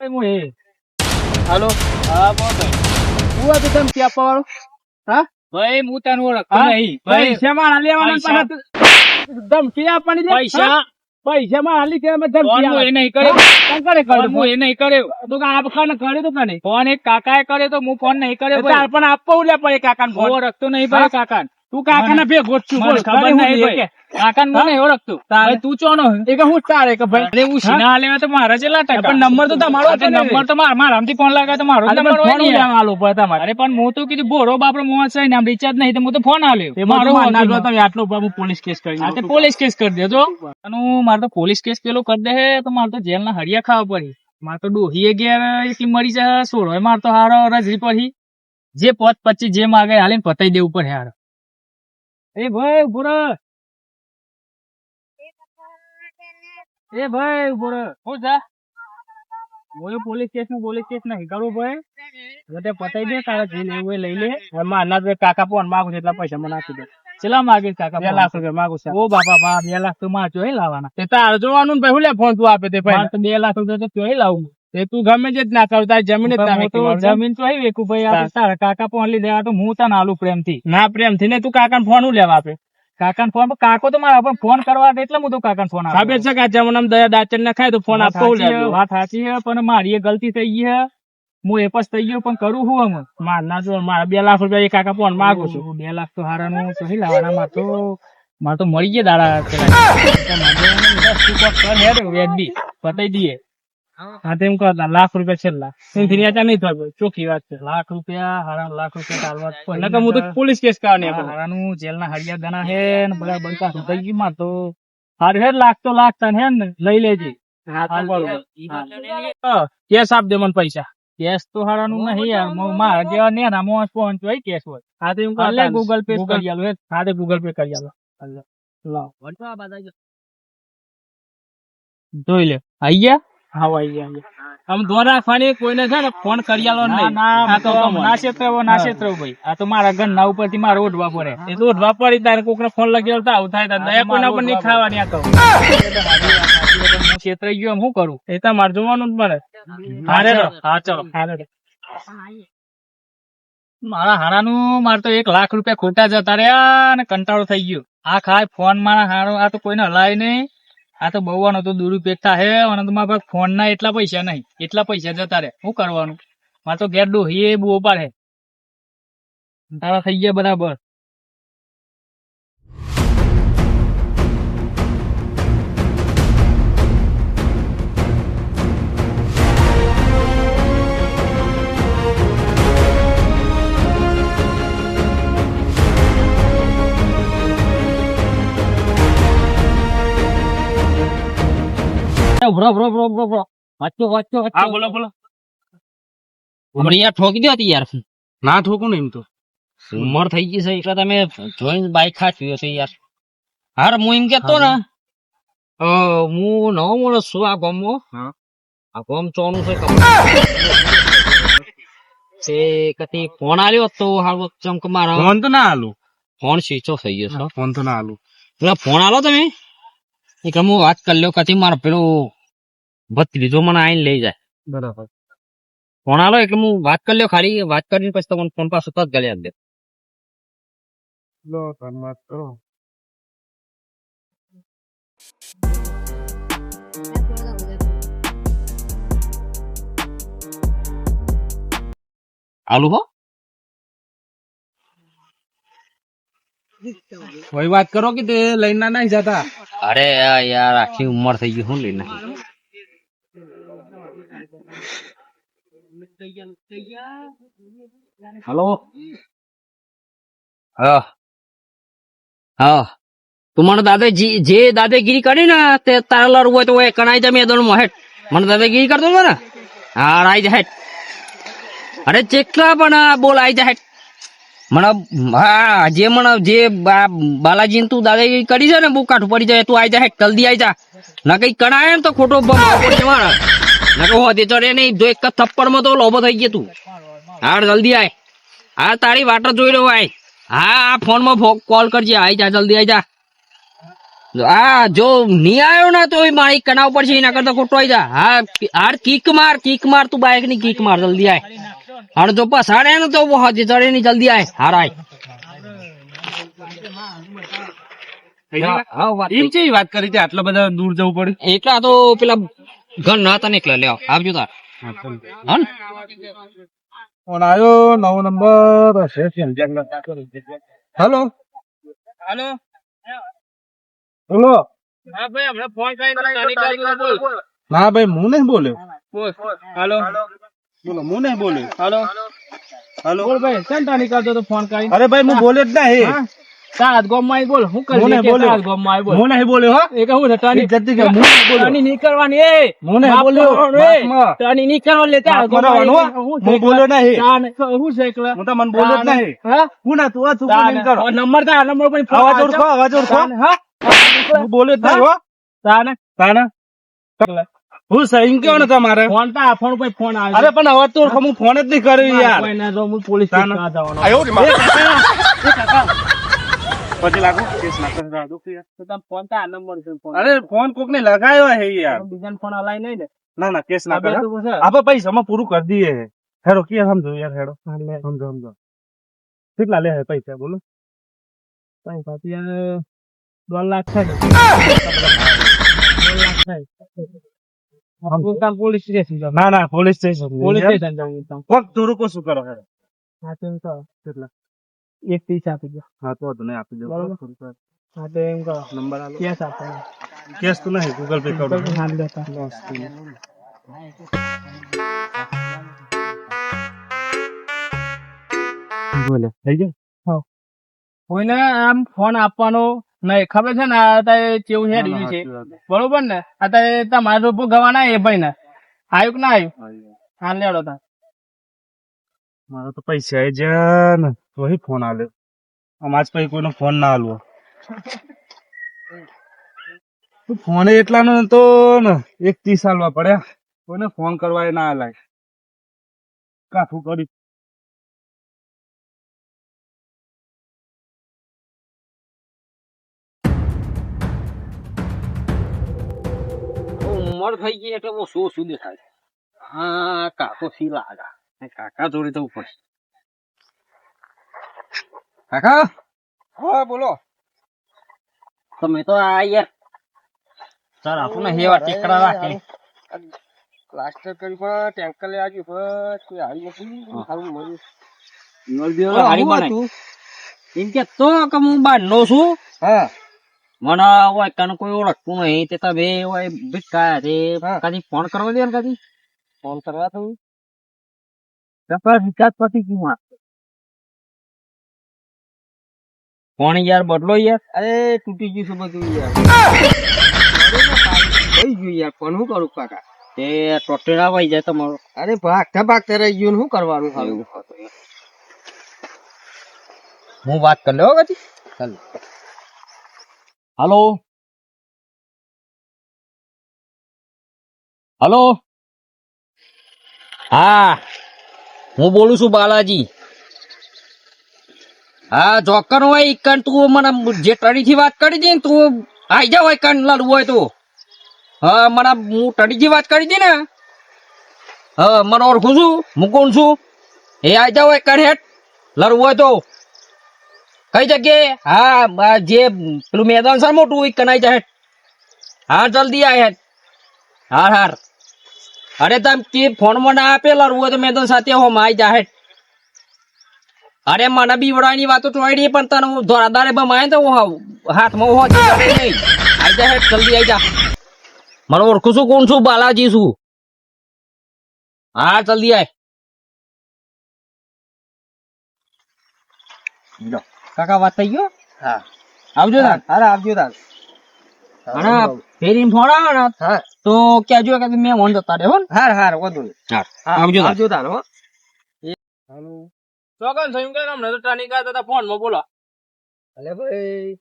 હું એ હાલો? હા બોલ ભાઈ હું હતું તમે ક્યાં પાવાળો હા? ભાઈ હું તને ઓળખતો નહીં ભાઈ પૈસા લેવાના ધમકી આપવાની પૈસા. પૈસા માં હાલી કે ધમકી એ નહીં કર્યો. કરે ફોન કર્યો? હું એ નહીં કર્યો. તો કે આપ કર્યો તો કને ફોન એક કાકાએ કર્યો તો હું ફોન નહીં કર્યો પણ આપવું લે પડે કાકાને ફોન. ઓળખતો નહીં ભાઈ કાકા તું કાકાને ભેગો જ છું બોલ ખબર નહીં નહીં ભાઈ. કાકા હું ઓળખતું. તારે. તું ચોનો એ કે હું તારે કે ભાઈ? અરે હું? સિના લેવા તો મારા જેટલા ટકા. પણ નંબર તો તમારો હતો નંબર તો મારા આમથી ફોન લાગે તો મારો નંબર હોય ફોન ને આલો પડે તમારે. અરે પણ હું તો કીધું બોરો બાપરો મોહ છે નામ રિચાર્જ નહીં તો હું તો ફોન આલ્યો. એ મારો ફોન માર ના જો નહીં. તમે આટલો હું પોલીસ કેસ કરી હા તે પોલીસ કેસ કરી દેજો. અને મારે તો પોલીસ કેસ પેલો કરી દે તો મારે તો જેલના હરિયા ખાવા પડી. મારે તો ડોહીએ ગયા એકલી મરી જાય સોળો મારે તો હારો રજરી પડી. જે પોત પચીસ જે માગે હાલીને પતાઈ દેવું પડે હારો. એ ભાઈ ઊભો. એ ભાઈ ઊભો. હું જા. બોલો પોલીસ કેસનું પોલીસ કેસ ના કરું ભાઈ તે પતાઈ દે તારે જે લેવું હોય લઈ લે. એમાં માર ના જો કાકા પણ માગું છે એટલા પૈસા મને આપી દે. ચેલા માગે કાકા બે લાખ રૂપિયા માગું છે. ઓ બાપા બા બે લાખ તો માં ચોય લાવવાના. તે તારે જોવાનું ભાઈ હું લે ફોન તું આપે તે ભાઈ બે લાખ રૂપિયા તો ચોય લાવું. તે તું ગમે તે જ ના કર તારી જમીન જ ના વેચી જમીન તો આવી વેકુ ભાઈ આ તારા. કાકા ફોન લઈ દેવા તો હું તને આલુ પ્રેમથી. ના પ્રેમથી ને તું કાકા ફોન હું લેવા આપે. કાકાને ફોન કાકો તો મારા પણ ફોન કરવા દે એટલે હું તો કાકાને ફોન ખબર છે કે આ જમણમ દયા દાચન ને ખાય તો ફોન આપતો હું લેજો વાત સાચી છે પણ મારી એ ગલતી થઈ ગઈ છે. હું એ પછી થઈ ગયો પણ કરું હું અમે માર ના જો મારા બે લાખ રૂપિયા એ કાકા ફોન માંગુ છું. બે લાખ તો હારાનું સહી લાવવાના માર તો માર તો મળી ગયા દાડા. પેલા તો મારે દસ તું કર હેડ વ્યાજબી. પતાઈ દઈએ. હા. તેમ કરતા લાખ રૂપિયા છેલ્લા. ન્યાચા નહીં થાય ચોખ્ખી વાત છે. લાખ રૂપિયા હારા લાખ રૂપિયા ચાલવા પડે. નકર હું તો પોલીસ કેસ હારાનું જેલના હળિયા દાણા હે ને બધા બંકા થઈ ગયું માર તો. હારું હે લાખ તો લાખ તને હે ને લઈ લેજે. કેસ આપ દે મને પૈસા. કેશ તો હારાનું નહીં યાર મો- મારા જેવા નેના મોસ પહોંચ હોય કેશ હોય. હા તો એમ ગૂગલ પે કરી આલો હે. હા તો ગૂગલ પે કરી આલો. લાવ. જોઈ લે. આઈ ગયા? હા આઈ ગયા, આમ ધોન રાખવાની કોઈને છે ને ફોન કરી આલો નહીં. ના તો તો કમ ના છેતરવો ભાઈ. આ તો મારા ઘર ના મારે ઓઢવા પડે. એ તો ઉઠવા પડી તારે કોકને ફોન લગેલો તો આવું થાય દયા કોઈના પર નહીં ખાવાની આ તો. છેતરાઈ ગયો એમ શું કરું? એ તમારે જોવાનું જ હા ચલો. હા મારા હારાનું મારે તો એક લાખ રૂપિયા ખોટા જતા રહ્યા અને કંટાળો થઈ ગયો. આ ખાય ફોન મારા હારો આ તો કોઈને હલાય નહીં. આ તો બહુ તો દુરુપયોગ થાય અને તો મારા પાસે ફોન ના એટલા પૈસા નહીં, એટલા પૈસા જતા રહે. શું કરવાનું? મારે તો ગેર ડોહી બહુ પાડે તારા થઈ ગયા બરાબર. ઉભરો ઉભરો ઉભરો ઉભરો ઉભરો. વાંચો વાંચો હા બોલો બોલો. હમણાં ઠોકી દો યાર ના ઠોકું ને એમ તો. ઉંમર થઈ ગઈ છે એટલે તમે જોઈને બાઈક ખાચવી હશે યાર. હાર હું એમ કેતો ને હું. નવો માણસ છું આ ગામમાં હા. આ ગોમ ચોનું છે તે કતી ફોન આવ્યો તો હારો ચમક મારો. ફોન તો ના આલું. ફોન સ્વિચ ઓફ થઈ ગયો છે ફોન તો ના આલું. પેલા ફોન આલો તમે? એક હું વાત કરી લ્યો કતી મારો પેલો ભત્રીજો મને આઈને લઈ જાય. બરાબર. ફોન આલો એટલે હું વાત કરી લ્યો ખાલી વાત કરીને પછી તમને ફોન પાસે તરત ગળે આપી દે લો ધન્યવાદ કરો. આલુ હો. કોઈ વાત કરો કે તે લઈને ના નહીં જતા? અરે યાર આખી ઉંમર થઈ ગઈ હું લઈને. હલો હા હા તું દાદાજી જે દાદાગીરી કરી ને તે તારા લડવું હોય તો એ કણાઈ જા મેદાનમાં હેઠ મને દાદાગીરી કરતો હતો ને હા આઈ જા અરે ચેકલા પણ બોલ આઈ જા હેઠ મને હા જે મને જે બાલાજી તું દાદાગીરી કરી છે ને બહુ કાઠું પડી જાય તું આઈ જા હેઠ જલ્દી આઈ જા ના કઈ કણાય ને તો ખોટો બમ મારા ના કહો નહીં જો એક થપ્પડમાં તો લોભો થઈ ગયો તું. હા જલ્દી આય. હા તારી વાટ જોઈ રહ્યો આય. હા આ ફોનમાં કોલ કરજે. આઈ જા જલ્દી આઈ જા. આ જો નહીં આવ્યો ને તો મારી કનાવ પર છે એના કરતા ખોટો આવી જા. હા હાર કિક માર કિક માર તું બાઈકની કિક માર જલ્દી આય. હાર જો હારે ને તો હજી ચડે ની જલ્દી આય. હાર આય. હા, વાત કરી હતી? આટલા બધા દૂર જવું પડે? એટલા તો પેલા ઘર ના નીકળે લ્યો આવજો તાર. હા ને? ફોન આવ્યો નવો નંબર હેલો. હેલો. બોલો. હા ભાઈ હમણાં ફોન કરીને બોલ ના ભાઈ હું નહીં બોલ્યો. બોલ. હાલો. બોલો હું નહીં બોલ્યો. હાલો. હેલો. બોલ ભાઈ કેમ તાની કરતો તો ફોન કરી અરે ભાઈ હું બોલ્યો જ નહીં તાર ગોમમાં બોલ હું કરી કે બોલ્યો. તાર ગોમમાં બોલ. હું બોલ્યો હા? એ કહું તાની જતી કે હું નહીં બોલ્યો. તાની નહીં કરવાની એ હું બોલ્યો. તાની નહીં લે તાર માફ ગોમમાં કરવાનું, હો. બોલ્યો નહીં. તાન હું છે એકલા. હું તો મન બોલ્યો જ નહીં. હા? હું ના તું આ તું તાન કરો. નંબર તા નંબર પર ફોન અવાજ. ઓળખો અવાજ ઓળખો. હા? હું બોલ્યો જ નહીં હો. તાને. તાને? હું સહી કેવો ને તમારે? ફોન તા ફોન પર ફોન આવે અરે પણ હવે તો હું ફોન જ નહીં કર્યો યાર. કોઈ ના તો હું પોલીસ. સ્ટેશન જવાનો. પછી લાગુ? કેસ નાખો તો તમે ફોન તા નંબર છે ફોન અરે ફોન કોક ને લગાયો હે યાર. બીજાને ફોન અલાય નહીં ને. ના ના કેસ ના આ કરે તો પૂછે. આપે પૈસા માં પૂરું કરી દઈએ. હે હેડો કે સમજો યાર હેડો. સમજો સમજો. કેટલા લે હે પૈસા બોલો. કઈ પાછી યાર દોઢ લાખ થાય. દોઢ લાખ થાય. પોલીસ સ્ટેશન ના ના પોલીસ સ્ટેશન પોલીસ સ્ટેશન કોક શું કરો હેડો. હા તો. કેટલા? એક ત્રીસ આપી દો હા તો વાંધો નહીં આપી દો બરોબર. હા તો એમ કહો નંબર આલો કેસ આપો કેસ તો નહીં ગૂગલ પે કરો હા લેતા બોલે થઈ ગયો કોઈને આમ ફોન આપવાનો નહીં ખબર છે ને આ તારે કેવું છે રહ્યું છે બરોબર ને અત્યારે તમારે રૂપો ગવાના એ ભાઈ ને આવ્યું કે ના આવ્યું હા લેડો તાર મારો તો પૈસા આવી જાય ને તો હી ફોન આલે આજ પછી કોઈનો ફોન ના આલવો. ફોન એટલા નો તો ને, એક ત્રીસ આલવા પડ્યા. કોઈને ફોન કરવા એ ના આલાય. કાઠું કરી ઉંમર થઈ ગઈ એટલે બહુ શું શું દેખાય? હા કાકો સી લાગા? કાકા ચોરી જવું પડે કાકા? હા બોલો. તમે તો આ યાર. સર આપણને હેવા ટેકડા રાખી. પ્લાસ્ટર કરી પણ ટેન્કર લઈ આવ્યું પણ કોઈ હારી નથી. સારું મળ્યું. હારી બનાય. એમ કે તો કે હું બાર નો છું? હા. મને હોય કને કોઈ ઓળખતું નહીં. તે તમે હોય ભીટકાયા છે. કદી ફોન કરવા દે ને કદી ફોન કરવા થયું? પેપર વિકાસ પછી ક્યું કોણ યાર? બદલો યાર. અરે તૂટી ગયું છે બધું યાર. થઈ ગયું યાર પણ શું કરું કાકા? તે ટોટેડા વહી જાય તમારો. અરે ભાગતા ભાગતા રહી ગયું શું કરવાનું હાલું. હું વાત કરી લેવો કદી ચાલ. હાલો? હાલો? હા. હું બોલું છું બાલાજી. હા, જોકર હોય ઈકન તું મને જે ટડીથી વાત કરી દે ને તું આઈ જાવ ઈકન લડવું હોય તો. હા, મને, હું ટડીથી વાત કરી દે ને. હા, મને ઓળખું છું, હું કોણ છું? એ આઈ જાવ ઈકન હેઠ લડવું હોય તો. કઈ જગ્યાએ? હા જે પેલું મેદાન છે મોટું ઈકન આઈ જાય. હા, જલ્દી આય હેઠ. હાર હાર. અરે તમે તે ફોનમાં ના આપેલા રૂવો તો મેદાન સાથે હો માય જાહેર. અરે મને બીવડાની વાતો ટોડી પણ તને હું ધોરાદારે બમાય તો હું હાથમાં હો આઈ જા જલ્દી આઈ જા. મને ઓળખું છું કોણ છું? બાલાજી છું. હા જલ્દી આય. કાકા વાત થઈ ગયો? હા. આવજો તાર. અરે આવજો તાર. અને ફેરી ને? હા. તો કેજો કે મેં ઓન જતા રે હો ને હાર હાર વધુ નહીં. હા હા, આવજો તાર. આવજો તાર હો. ચોકન થયું કે હમણાં તો ટાની કા હતા ફોનમાં બોલો. અલે ભાઈ.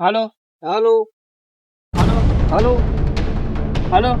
હાલો. હાલો. હાલો. હાલો.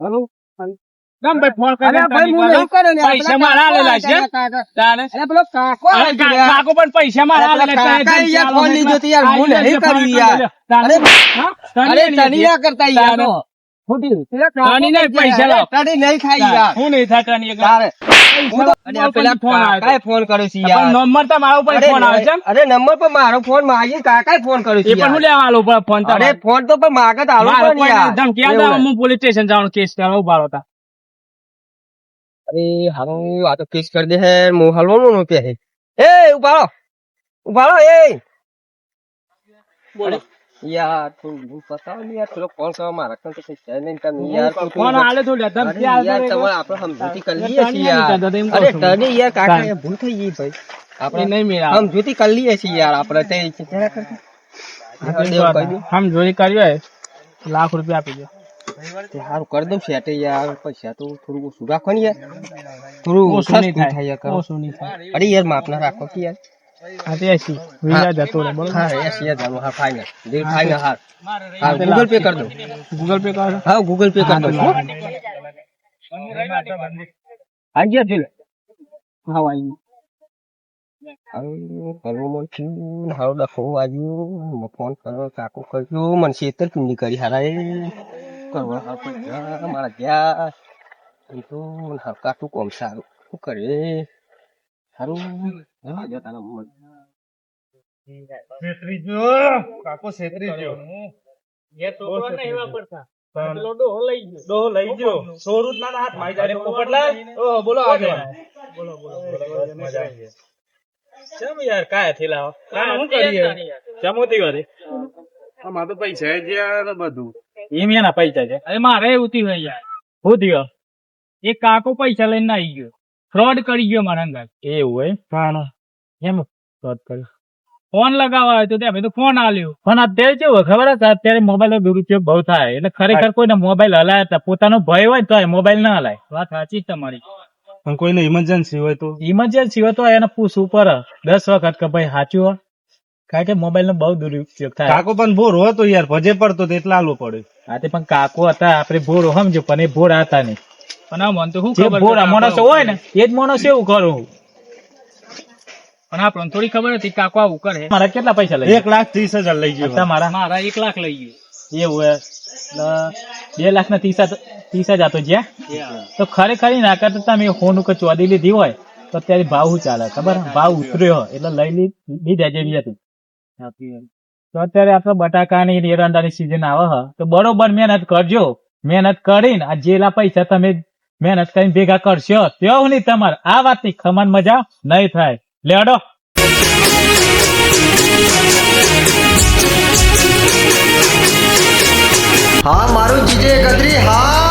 હાલો. હાલો. કેમ ભાઈ ફોન અરે ભાઈ હું નહીં કર્યો ને, પૈસા મારા કાકો છે? હતા, કાકા. તાને અરે પેલો કાકો. કાકો પણ પૈસા મારા છે. કાકાએ યાર ફોન લીધો તો યાર, હું નહીં જશે, ફોન કર્યું કરી યાર. અરે અરે તની ના કરતા યાર કાકો. તારે? મારા ફોન આવે છે અરે નંબર પર મારો ફોન માગી કાકા ફોન કર્યો છે પણ હું લેવા ફોન અરે ફોન તો પણ માગત આલો ધમકી હું પોલીસ સ્ટેશન જવાનો કેસ કરવા ઊભા રહો તા. અરે હારું આ તો કેસ કરી દે હે હું હલવાનો નો પે એ ઊભા ઉભાળો ઊભા એ. બોલો. યાર થોડું પતાવ ને યાર થોડો કોલ કરવા મારા કાન કઈ છે નહીં તમે યાર ફોન થોડું- આલે તો લે, કે આલે યાર તમારે આપણે સમજૂતી કરી લઈએ છીએ યાર. અરે તને યાર કાકા એ ભૂલ થઈ ગઈ ભાઈ. આપણે નહીં મેળ આવે. સમજૂતી કરી લઈએ છીએ યાર આપણે તે જરા કરતા. હા. આમ જોઈ કર્યું લાખ રૂપિયા આપી દો. તે હારું કરી દઉં સેટ યાર પૈસા તો થોડું ઓછું રાખો ને યાર. થોડું ઓછું નહીં સસ્તું થાય યાર કરો. ઓછું નહીં થાય. અરે યાર માપના રાખો કે યાર. હા તે એસી. વીજા જતો રહે બરોબર? હા એસી હજારનું હા ફાઈનલ દિલ ફાઈનલ હા. હા તે ગૂગલ પે લાખ. કરી દો ગૂગલ પે કરો હા ગૂગલ પે કરી દો હો. આવી ગયા જોઈ લે. હા વાઈ હારું, કરવું મન થયું, હારું ડખો વાગ્યું, ફોન કર્યો કાકો કર્યો. મને છેતરપિંડી કરી હારા એ. કરવા હારું પૈસા મારા ગયા એમ તો કાટું કોમ સારું. શું કરે સારું જવા જતા તારા મન. કાકો છેતરી ગયો. ડોહો લઈ ગયો. સોરું ના હાથ મારી જાય પોપટલાલ. બોલો આગળ. યાર કાય થેલા હું કરીએ? ચમોતી વારે અમાર તો પૈસા જ્યાં ને બધું. એમ એના પૈસા છે. અરે મારે એવું થયું યાર. શું થયું? એ કાકો પૈસા લઈને આવી ગયો. ફ્રોડ કરી ગયો મારા અંગાત એવું હોય? હા એમ? ફ્રોડ કર્યો. ફોન લગાવવા આવ્યો તો તે ફોન આલ્યો. ફોન અત્યારે કેવું ખબર છે? અત્યારે મોબાઈલ નો દુરુપયોગ બહુ થાય. એટલે ખરેખર કોઈને મોબાઈલ હલાય પોતાનો ભય હોય તો મોબાઈલ ના હલાય. વાત સાચી જ તમારી. પણ કોઈને ઇમરજન્સી હોય તો? ઇમરજન્સી હોય તો એને પૂછવું ઉપર દસ વખત કે ભાઈ સાચું હોય? કારણ કે મોબાઈલ નો બહુ દુરુપયોગ થાય. કાકો પણ બોર હતો યાર ભજે પડતો એટલા એટલે પડે. હા તે પણ કાકો હતા આપણે ભોર સમજો પણ એ ભોર હતા નહીં પણ આ મન તો શું ખબર ભોર માણસો હોય ને એ જ માણસ એવું કરું પણ આપણને થોડી ખબર હતી કાકો આવું કરે. મારા કેટલા પૈસા લઈ એક લાખ ત્રીસ હજાર લઈ ગયો? મારા? મારા એક લાખ લઈ ગયું. એવું હે. બે લાખ ના ત્રીસ ત્રીસ હજાર તો જ્યાં તો ખરેખર ના કરતા તમે ફોન ઉપર ચોદી લીધી હોય તો અત્યારે ભાવ ચાલે? ખબર? ભાવ ઉતર્યો એટલે લઈ લીધી લીધા જેવી હતી. તો અત્યારે આપણે બટાકાની એરંડાની સિઝન આવે હ. તો બરોબર મહેનત કરજો. મહેનત કરીને આ જેલા પૈસા તમે મહેનત કરીને ભેગા કરશો. તેવું નહીં તમારે. આ વાતની ખમણ મજા નહીં થાય. લેડો. હા મારું જીજે ગદરી હા.